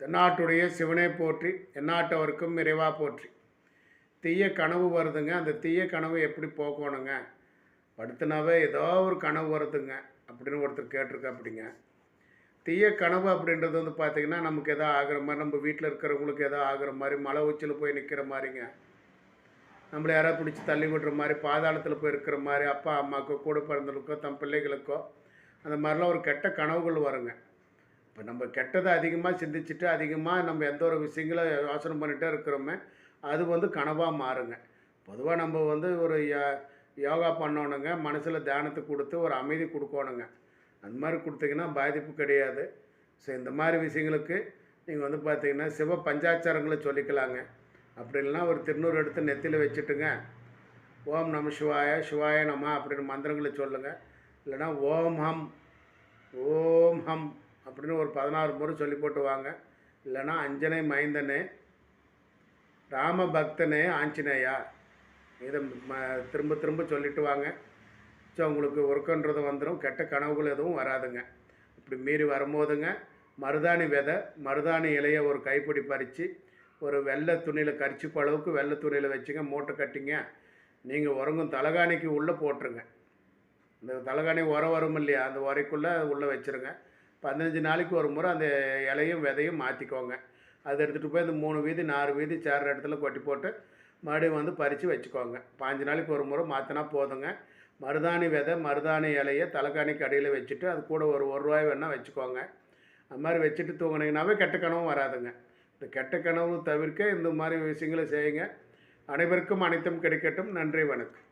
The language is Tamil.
தென்னாட்டுடைய சிவனை போற்றி எந்நாட்டவருக்கும் இறைவா போற்றி. தீய கனவு வருதுங்க. அந்த தீய கனவு எப்படி போக்கணுங்க படுத்துனாவே ஏதோ ஒரு கனவு வருதுங்க. அப்படின்னு ஒருத்தர் கேட்டிருக்க அப்படிங்க தீய கனவு அப்படின்றது வந்து பார்த்திங்கன்னா நமக்கு எதோ ஆகிற மாதிரி நம்ம வீட்டில் இருக்கிறவங்களுக்கு எதோ ஆகிற மாதிரி மலை உச்சியில் போய் நிற்கிற மாதிரிங்க. நம்மளை யாராவது பிடிச்சி தள்ளி விடுற மாதிரி பாதாளத்தில் போய் இருக்கிற மாதிரி அப்பா அம்மாக்கோ கூட பிறந்தவங்களுக்கோ தம் பிள்ளைகளுக்கோ அந்த மாதிரிலாம் ஒரு கெட்ட கனவுகள் வருங்க. இப்போ நம்ம கெட்டதை அதிகமாக சிந்திச்சுட்டு அதிகமாக நம்ம எந்த ஒரு விஷயங்களும் யோசனை பண்ணிகிட்டே இருக்கிறோமே அது வந்து கனவாக மாறுங்க. பொதுவாக நம்ம வந்து ஒரு யோகா பண்ணணுங்க மனசில் தியானத்தை கொடுத்து ஒரு அமைதி கொடுக்கணுங்க. அந்த மாதிரி கொடுத்தீங்கன்னா பாதிப்பு கிடையாது. ஸோ இந்த மாதிரி விஷயங்களுக்கு நீங்கள் வந்து பார்த்தீங்கன்னா சிவ பஞ்சாச்சாரங்களை சொல்லிக்கலாங்க. அப்படி இல்லைனா ஒரு திருநூறு எடுத்து நெத்தியில் வச்சுட்டுங்க. ஓம் நம சிவாய சிவாய நம அப்படின்னு மந்திரங்களை சொல்லுங்கள் இல்லைன்னா ஓம் ஹம் ஓம் ஹம். அப்படின்னு ஒரு பதினாறு முறை சொல்லி போட்டு வாங்க. இல்லைன்னா அஞ்சனை மைந்தனே ராம பக்தனே ஆஞ்சநேயா. இதை ம- திரும்ப திரும்ப சொல்லிட்டு வாங்க. ஸோ உங்களுக்கு ஒர்க்குன்றது வந்துடும் கெட்ட கனவுகள் எதுவும் வராதுங்க. இப்படி மீறி வரும்போதுங்க மருதாணி விதை மருதாணி இலையை ஒரு கைப்பிடி பறித்து ஒரு வெள்ளை துணியில் கரிச்சிப்பு அளவுக்கு வெள்ளை துணியில் வச்சுங்க மூட்டை கட்டிங்க. நீங்கள் உறங்கும் தலகாணிக்கு உள்ளே போட்டுருங்க. இந்த தலகாணி உரம் வரும் இல்லையா? அந்த உரைக்குள்ளே உள்ளே வச்சுருங்க. பதினஞ்சு நாளைக்கு ஒரு முறை அந்த இலையும் விதையும் மாற்றிக்கோங்க அதை எடுத்துகிட்டு போய் இந்த மூணு வீதி நாலு வீதி சேர்ற இடத்துல கொட்டி போட்டு மறுபடியும் வந்து பறித்து வச்சுக்கோங்க. பாஞ்சு நாளைக்கு ஒரு முறை மாற்றினா போதுங்க. மருதாணி விதை மருதாணி இலையை தலைக்காணிக்கு அடியில் வச்சுட்டு அது கூட ஒரு ஒரு ரூபாய் வேணால் வச்சுக்கோங்க. அது மாதிரி வச்சுட்டு தூங்குனீங்கன்னாவே கெட்ட கனவும் வராதுங்க. இந்த கெட்ட கனவு தவிர்க்க இந்த மாதிரி விஷயங்களை செய்யுங்க. அனைவருக்கும் அனைத்தும் கிடைக்கட்டும். நன்றி வணக்கம்.